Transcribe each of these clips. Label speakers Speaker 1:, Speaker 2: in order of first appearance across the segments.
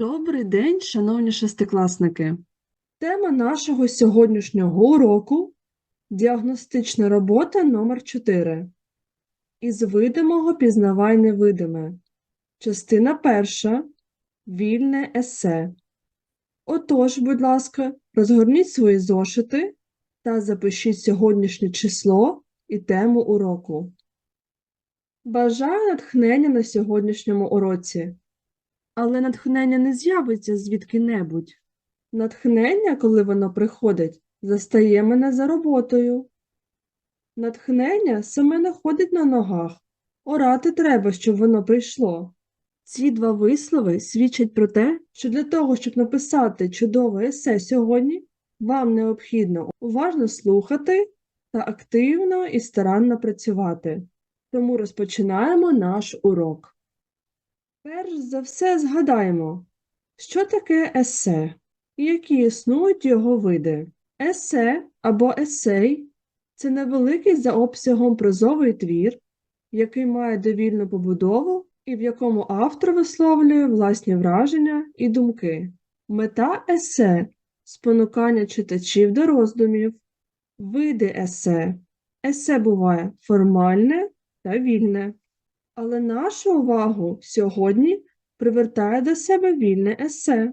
Speaker 1: Добрий день, шановні шестикласники. Тема нашого сьогоднішнього уроку діагностична робота номер 4 Із видимого пізнавай невидиме. Частина перша. Вільне есе. Отож, будь ласка, розгорніть свої зошити та запишіть сьогоднішнє число і тему уроку. Бажаю натхнення на сьогоднішньому уроці. Але натхнення не з'явиться звідки-небудь. Натхнення, коли воно приходить, застає мене за роботою. Натхнення саме не ходить на ногах. Орати треба, щоб воно прийшло. Ці два вислови свідчать про те, що для того, щоб написати чудове есе сьогодні, вам необхідно уважно слухати та активно і старанно працювати. Тому розпочинаємо наш урок. Перш за все згадаємо, що таке есе і які існують його види. Есе або есей це невеликий за обсягом прозовий твір, який має довільну побудову і в якому автор висловлює власні враження і думки. Мета есе спонукання читачів до роздумів. Види есе. Есе буває формальне та вільне. Але нашу увагу сьогодні привертає до себе вільне есе.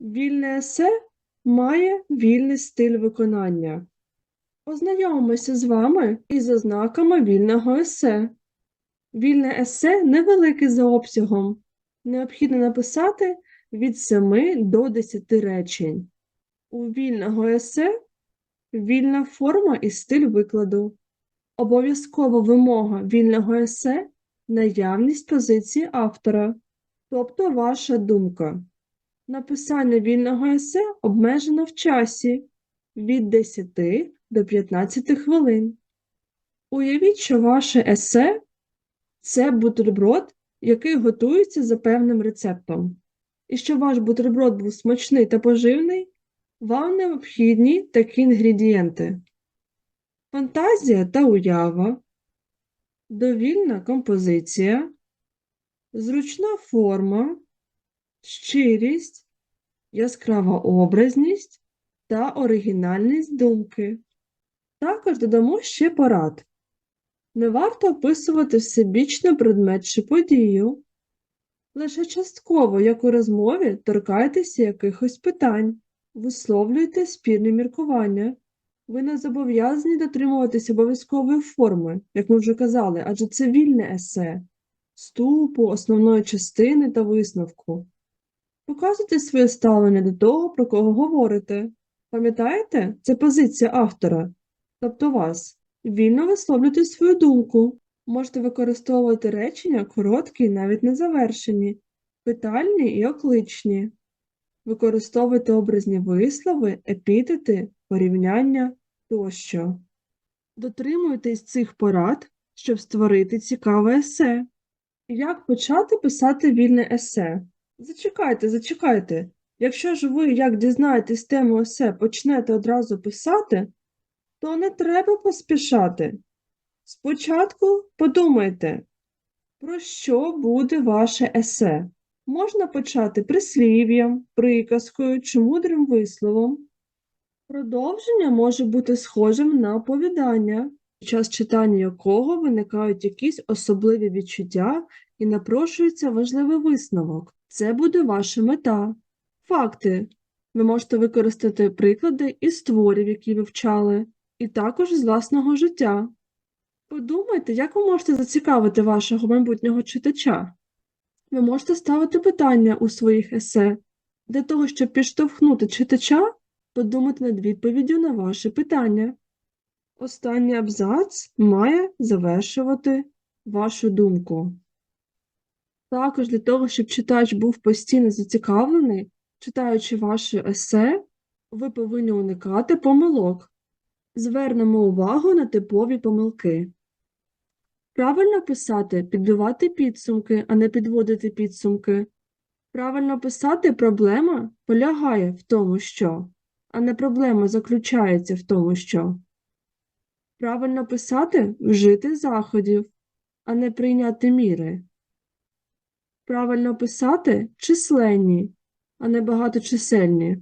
Speaker 1: Вільне есе має вільний стиль виконання. Ознайомимося з вами із ознаками вільного есе. Вільне есе невелике за обсягом. Необхідно написати від 7 до 10 речень. У вільного есе вільна форма і стиль викладу. Обов'язкова вимога вільного есе наявність позиції автора, тобто ваша думка. Написання вільного есе обмежено в часі від 10 до 15 хвилин. Уявіть, що ваше есе це бутерброд, який готується за певним рецептом. І щоб ваш бутерброд був смачний та поживний, вам необхідні такі інгредієнти: фантазія та уява, довільна композиція, зручна форма, щирість, яскрава образність та оригінальність думки. Також додамо ще порад. Не варто описувати всебічно предмет чи подію. Лише частково, як у розмові, торкайтеся якихось питань, висловлюйте спірні міркування. Ви не зобов'язані дотримуватися обов'язкової форми, як ми вже казали, адже це вільне есе, ступу, основної частини та висновку. Показуйте своє ставлення до того, про кого говорите. Пам'ятаєте, це позиція автора, тобто вас. Вільно висловлюйте свою думку. Можете використовувати речення короткі і навіть незавершені, питальні і окличні. Використовуйте образні вислови, епітети, порівняння тощо. Дотримуйтесь цих порад, щоб створити цікаве есе. Як почати писати вільне есе? Зачекайте, зачекайте. Якщо ж ви, як дізнаєтесь тему есе, почнете одразу писати, то не треба поспішати. Спочатку подумайте, про що буде ваше есе. Можна почати прислів'ям, приказкою чи мудрим висловом. Продовження може бути схожим на оповідання, під час читання якого виникають якісь особливі відчуття і напрошується важливий висновок. Це буде ваша мета. Факти. Ви можете використати приклади із творів, які ви вчали, і також з власного життя. Подумайте, як ви можете зацікавити вашого майбутнього читача. Ви можете ставити питання у своїх есе. Для того, щоб підштовхнути читача, подумати над відповіддю на ваше питання. Останній абзац має завершувати вашу думку. Також для того, щоб читач був постійно зацікавлений, читаючи ваше есе, ви повинні уникати помилок. Звернемо увагу на типові помилки. Правильно писати підбивати підсумки, а не підводити підсумки. Правильно писати проблема полягає в тому, що, а не проблема заключається в тому, що. Правильно писати вжити заходів, а не прийняти міри. Правильно писати численні, а не багаточисельні.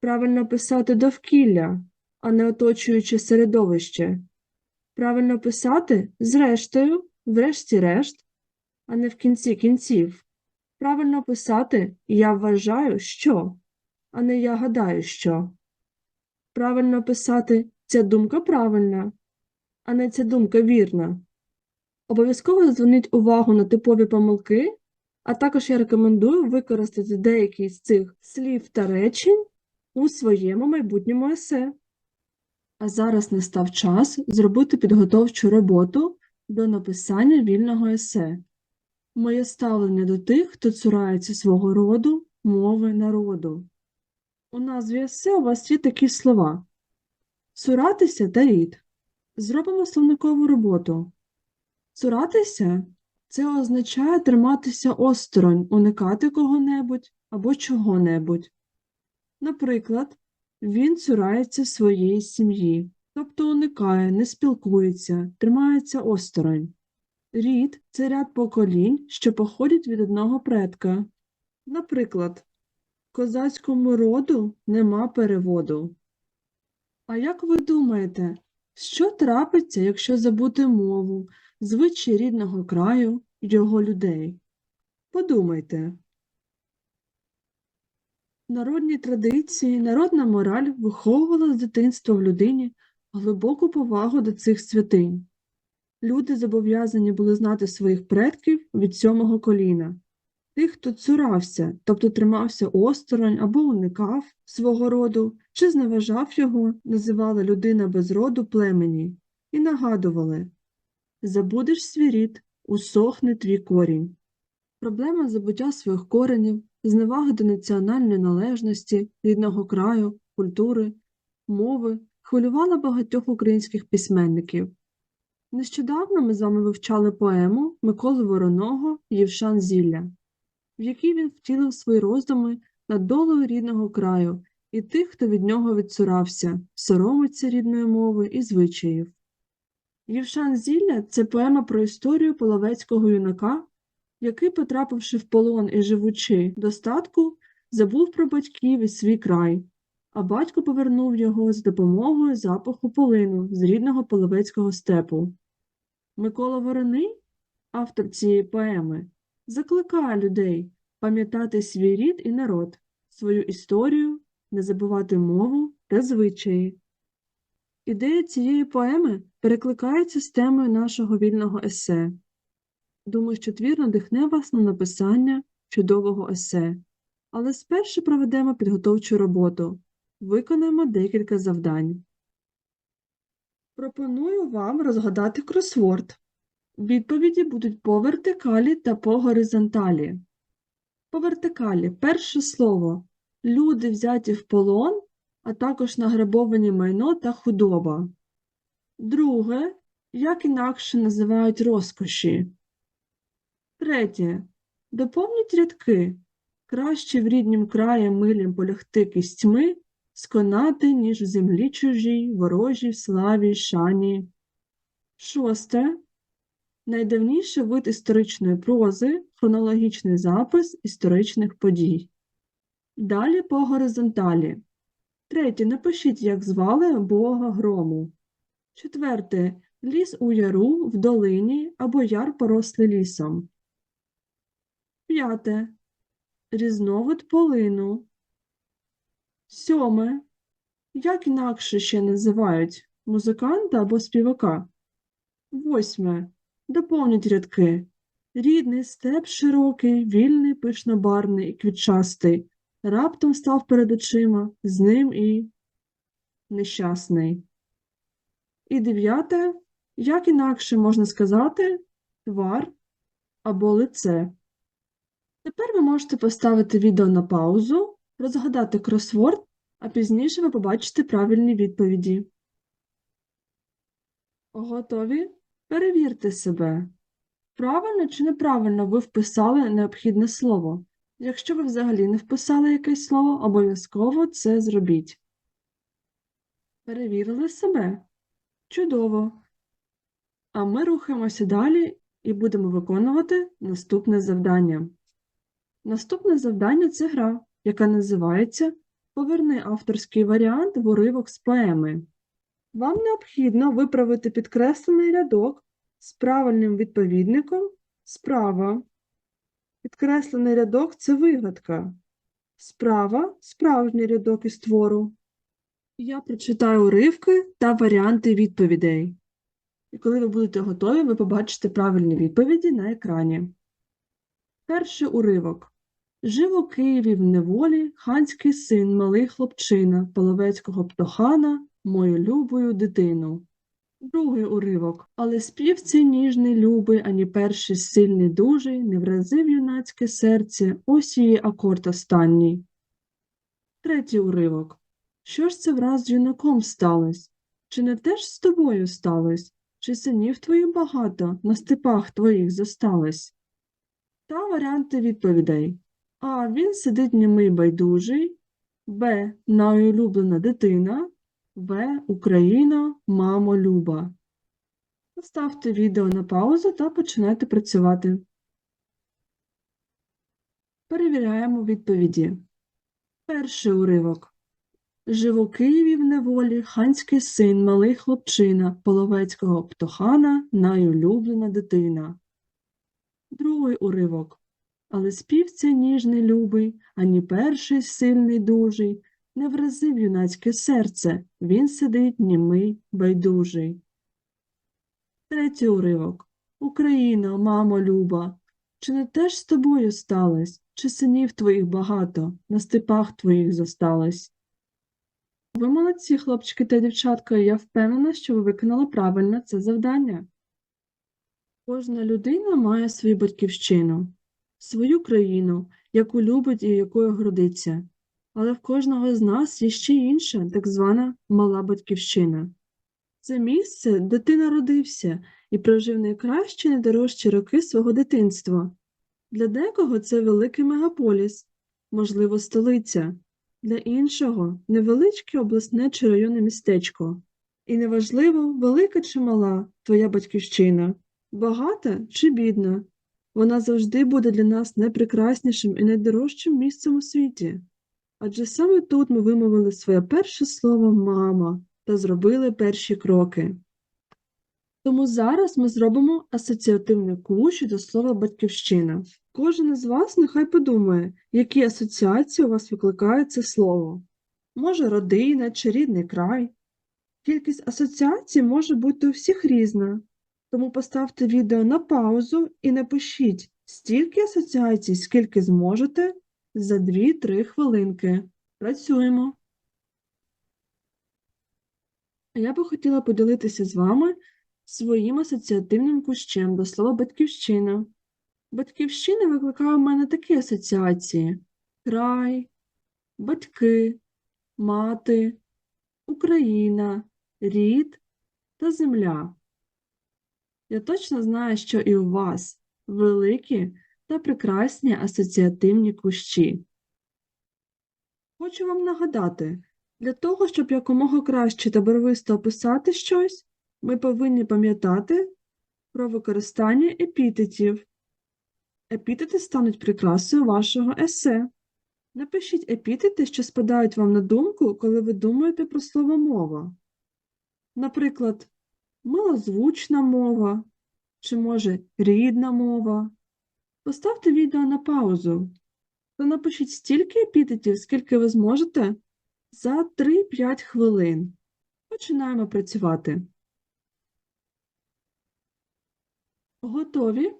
Speaker 1: Правильно писати довкілля, а не оточуюче середовище. Правильно писати зрештою, врешті-решт, а не в кінці кінців. Правильно писати я вважаю, що, а не я гадаю, що. Правильно писати ця думка правильна, а не ця думка вірна. Обов'язково зверніть увагу на типові помилки, а також я рекомендую використати деякі з цих слів та речень у своєму майбутньому есе. А зараз настав час зробити підготовчу роботу до написання вільного есе. Моє ставлення до тих, хто цурається свого роду, мови, народу. У назві есе у вас є такі слова: цуратися та рід. Зробимо словникову роботу. Цуратися це означає триматися осторонь, уникати кого-небудь або чого-небудь. Наприклад, він цурається своєї сім'ї, тобто уникає, не спілкується, тримається осторонь. Рід це ряд поколінь, що походять від одного предка. Наприклад, козацькому роду нема переводу. А як ви думаєте, що трапиться, якщо забути мову, звичаї рідного краю, його людей? Подумайте. Народні традиції, народна мораль виховувала з дитинства в людині глибоку повагу до цих святинь. Люди зобов'язані були знати своїх предків від сьомого коліна. Тих, хто цурався, тобто тримався осторонь або уникав свого роду, чи зневажав його, називали людина без роду племені і нагадували Забудеш свій рід, усохне твій корінь. Проблема забуття своїх коренів, зневаги до національної належності, рідного краю, культури, мови хвилювала багатьох українських письменників. Нещодавно ми з вами вивчали поему Миколи Вороного Євшан Зілля, в якій він втілив свої роздуми над долею рідного краю і тих, хто від нього відцурався, соромиться рідної мови і звичаїв. Євшан Зілля це поема про історію половецького юнака, який, потрапивши в полон і живучи в достатку, забув про батьків і свій край, а батько повернув його з допомогою запаху полину з рідного половецького степу. Микола Вороний, автор цієї поеми, закликає людей пам'ятати свій рід і народ, свою історію, не забувати мову та звичаї. Ідея цієї поеми перекликається з темою нашого вільного есе. Думаю, що твір надихне вас на написання чудового есе, але спершу проведемо підготовчу роботу, виконаємо декілька завдань. Пропоную вам розгадати кросворд. Відповіді будуть по вертикалі та по горизонталі. По вертикалі перше слово люди взяті в полон, а також награбовані майно та худоба. Друге, як інакше називають розкоші. Третє. Доповніть рядки. Краще в ріднім краї милім полягти кістьми, сконати, ніж в землі чужій, ворожій, славі, шані. Шосте. Найдавніший вид історичної прози хронологічний запис історичних подій. Далі по горизонталі. Третє. Напишіть, як звали Бога грому. Четверте. Ліс у яру в долині або яр порослий лісом. П'яте. Різновид полину. Сьоме. Як інакше ще називають музиканта або співака? Восьме. Доповніть рядки. Рідний степ широкий, вільний, пишнобарний і квітчастий. Раптом став перед очима, з ним і нещасний. І дев'яте. Як інакше можна сказати твар або лице. Тепер ви можете поставити відео на паузу, розгадати кросворд, а пізніше ви побачите правильні відповіді. Готові? Перевірте себе. Правильно чи неправильно ви вписали необхідне слово. Якщо ви взагалі не вписали якесь слово, обов'язково це зробіть. Перевірили себе. Чудово. А ми рухаємося далі і будемо виконувати наступне завдання. Наступне завдання це гра, яка називається Поверни авторський варіант в уривок з поеми. Вам необхідно виправити підкреслений рядок з правильним відповідником справа. Підкреслений рядок це вигадка. Справа справжній рядок із твору. Я прочитаю уривки та варіанти відповідей. І коли ви будете готові, ви побачите правильні відповіді на екрані. Перший уривок. Жив у Києві в неволі ханський син, малий хлопчина, половецького птохана, мою любою дитину. Другий уривок. Але спів цей ніжний любий, ані перший сильний дужий, не вразив юнацьке серце, ось її акорд останній. Третій уривок. Що ж це враз з юнаком сталось? Чи не теж з тобою сталось? Чи синів твоїх багато на степах твоїх зосталось? Та варіанти відповідей. А. Він сидить німий байдужий. Б. Найулюблена дитина. В. Україна, мамо Люба. Поставте відео на паузу та починайте працювати. Перевіряємо відповіді. Перший уривок. Жив у Києві в неволі ханський син, малий хлопчина, половецького птохана, найулюблена дитина. Другий уривок. Але спів цей ніжний любий, ані перший сильний дужий, не вразив юнацьке серце, він сидить німий, байдужий. Третій уривок. Україна, мамо люба, чи не теж з тобою сталось, чи синів твоїх багато, на степах твоїх зосталось? Ви молодці, хлопчики та дівчатка, я впевнена, що ви виконали правильно це завдання. Кожна людина має свою батьківщину, свою країну, яку любить і якою гордиться. Але в кожного з нас є ще інша, так звана мала батьківщина. Це місце, де ти народився і прожив найкращі найдорожчі роки свого дитинства. Для декого це великий мегаполіс, можливо, столиця, для іншого невеличке обласне чи районне містечко. І неважливо, велика чи мала твоя батьківщина, багата чи бідна, вона завжди буде для нас найпрекраснішим і найдорожчим місцем у світі. Адже саме тут ми вимовили своє перше слово мама та зробили перші кроки. Тому зараз ми зробимо асоціативний ключ до слова батьківщина. Кожен із вас нехай подумає, які асоціації у вас викликає це слово. Може, родина чи рідний край. Кількість асоціацій може бути у всіх різна, тому поставте відео на паузу і напишіть стільки асоціацій, скільки зможете за 2-3 хвилинки. Працюємо. Я би хотіла поділитися з вами своїм асоціативним кущем до слова батьківщина. Батьківщина викликає в мене такі асоціації: край, батьки, мати, Україна, рід та земля. Я точно знаю, що і у вас великі та прекрасні асоціативні кущі. Хочу вам нагадати, для того, щоб якомога краще та барвисто описати щось, ми повинні пам'ятати про використання епітетів. Епітети стануть прикрасою вашого есе. Напишіть епітети, що спадають вам на думку, коли ви думаєте про слово мова. Наприклад, милозвучна мова, чи, може, рідна мова. Поставте відео на паузу та напишіть стільки епітетів, скільки ви зможете за 3-5 хвилин. Починаємо працювати. Готові?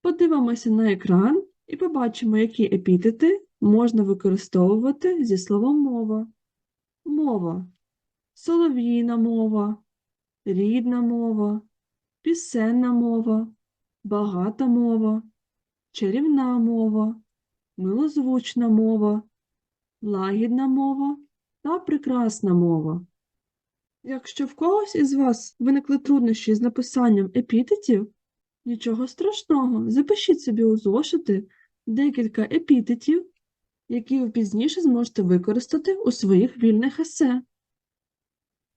Speaker 1: Подивимося на екран і побачимо, які епітети можна використовувати зі словом мова. Мова. Солов'їна мова, рідна мова, пісенна мова, багата мова, чарівна мова, милозвучна мова, лагідна мова та прекрасна мова. Якщо в когось із вас виникли труднощі з написанням епітетів, нічого страшного, запишіть собі у зошити декілька епітетів, які ви пізніше зможете використати у своїх вільних есе.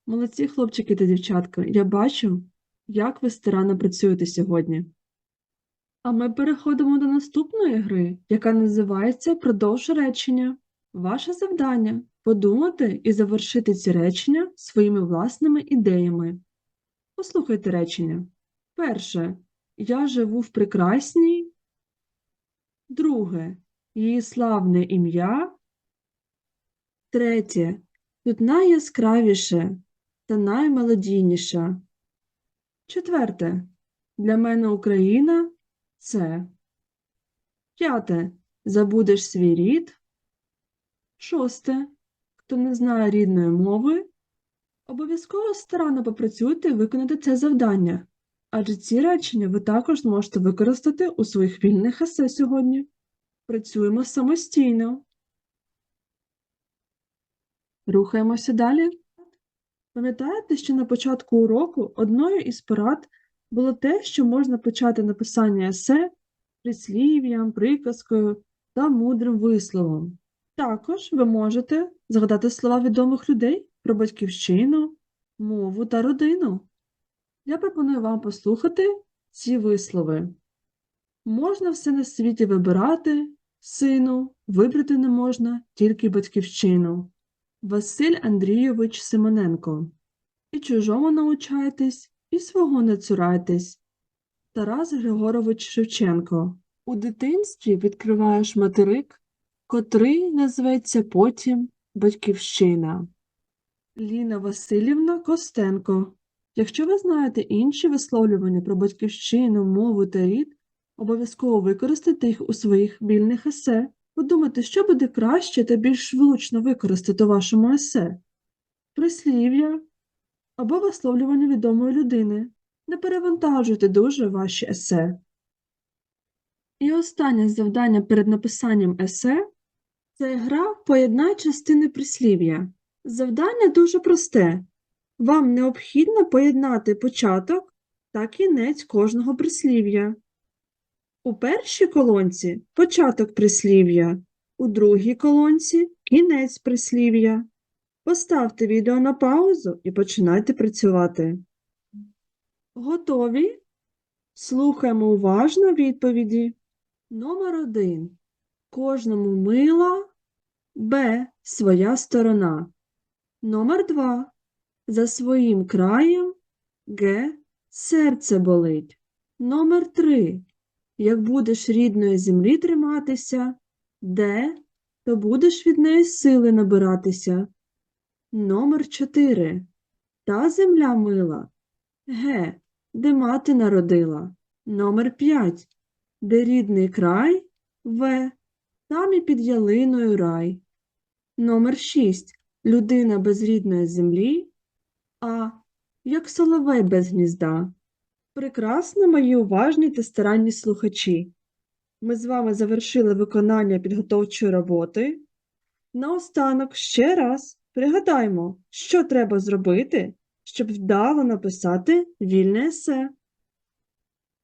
Speaker 1: Молодці хлопчики та дівчатка, я бачу, як ви старанно працюєте сьогодні. А ми переходимо до наступної гри, яка називається Продовж речення. Ваше завдання подумати і завершити ці речення своїми власними ідеями. Послухайте речення. Перше. Я живу в прекрасній. Друге. Її славне ім'я. Третє. Тут найяскравіше та наймелодійніша. Четверте. Для мене Україна це. П'яте. Забудеш свій рід. Шосте. Хто не знає рідної мови, обов'язково старанно попрацюйте і виконати це завдання, адже ці речення ви також зможете використати у своїх вільних есе сьогодні. Працюємо самостійно. Рухаємося далі. Пам'ятаєте, що на початку уроку одною із порад було те, що можна почати написання есе прислів'ям, приказкою та мудрим висловом. Також ви можете згадати слова відомих людей про батьківщину, мову та родину. Я пропоную вам послухати ці вислови. Можна все на світі вибирати, сину, вибрати не можна тільки батьківщину. Василь Андрійович Симоненко. І чужому научайтесь, і свого не цурайтесь. Тарас Григорович Шевченко. У дитинстві відкриваєш материк, котрий назветься потім Батьківщина. Ліна Васильівна Костенко. Якщо ви знаєте інші висловлювання про батьківщину, мову та рід, обов'язково використайте їх у своїх вільних есе. Подумайте, що буде краще та більш влучно використати у вашому есе. Прислів'я або висловлювання відомої людини. Не перевантажуйте дуже ваші есе. І останнє завдання перед написанням есе це гра «Поєднай частини прислів'я». Завдання дуже просте. Вам необхідно поєднати початок та кінець кожного прислів'я. У першій колонці початок прислів'я, у другій колонці кінець прислів'я. Поставте відео на паузу і починайте працювати. Готові? Слухаємо уважно відповіді. Номер один. Кожному мила. Б. Своя сторона. Номер два. За своїм краєм. Г. Серце болить. Номер три. Як будеш рідної землі триматися. Д. То будеш від неї сили набиратися. Номер чотири. Та земля мила. Г. Де мати народила. Номер п'ять. Де рідний край. В. Там і під ялиною рай. Номер 6. Людина без рідної землі. А. Як соловей без гнізда. Прекрасно, мої уважні та старанні слухачі. Ми з вами завершили виконання підготовчої роботи. Наостанок ще раз пригадаймо, що треба зробити, щоб вдало написати вільне есе.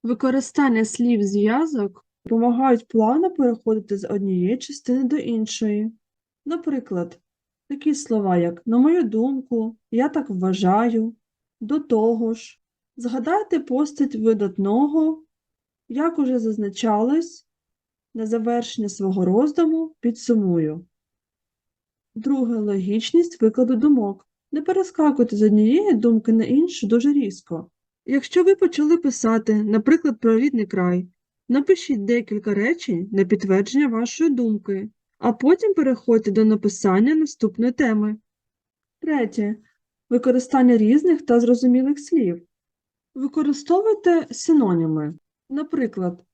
Speaker 1: Використання слів зв'язок допомагають плавно переходити з однієї частини до іншої. Наприклад, такі слова, як на мою думку, я так вважаю, до того ж. Згадайте постать видатного, як уже зазначалось, на завершення свого роздуму підсумую. Друге логічність викладу думок. Не перескакуйте з однієї думки на іншу дуже різко. Якщо ви почали писати, наприклад, про рідний край, напишіть декілька речень на підтвердження вашої думки, а потім переходьте до написання наступної теми. Третє. Використання різних та зрозумілих слів. Використовуйте синоніми. Наприклад,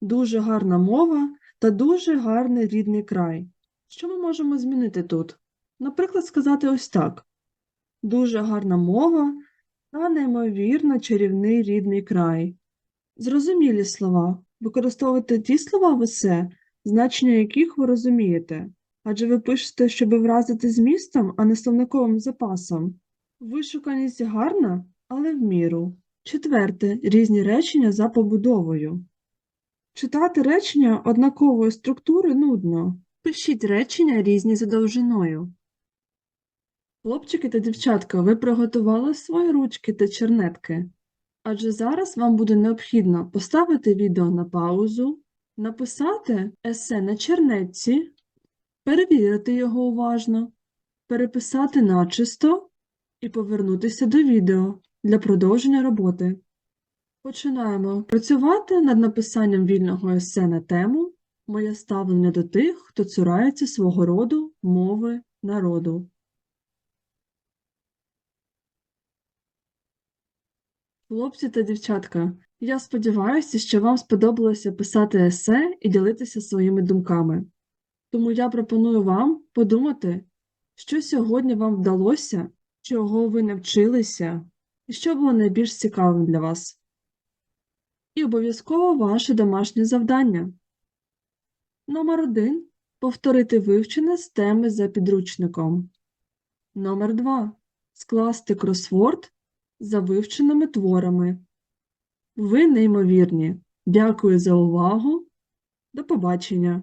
Speaker 1: дуже гарна мова та дуже гарний рідний край. Що ми можемо змінити тут? Наприклад, сказати ось так: дуже гарна мова та неймовірно чарівний рідний край. Зрозумілі слова. Використовуйте ті слова в есе, значення яких ви розумієте, адже ви пишете, щоб вразити змістом, а не словниковим запасом. Вишуканість гарна, але в міру. Четверте. Різні речення за побудовою. Читати речення однакової структури нудно. Пишіть речення різні за довжиною. Хлопчики та дівчатка, ви приготували свої ручки та чернетки? Адже зараз вам буде необхідно поставити відео на паузу, написати есе на чернетці, перевірити його уважно, переписати начисто і повернутися до відео для продовження роботи. Починаємо працювати над написанням вільного есе на тему Моє ставлення до тих, хто цурається свого роду, мови, народу. Хлопці та дівчатка, я сподіваюся, що вам сподобалося писати есе і ділитися своїми думками. Тому я пропоную вам подумати, що сьогодні вам вдалося, чого ви навчилися, і що було найбільш цікавим для вас. І обов'язково ваше домашнє завдання. Номер 1. Повторити вивчене з теми за підручником. Номер 2. Скласти кросворд за вивченими творами. Ви неймовірні. Дякую за увагу. До побачення!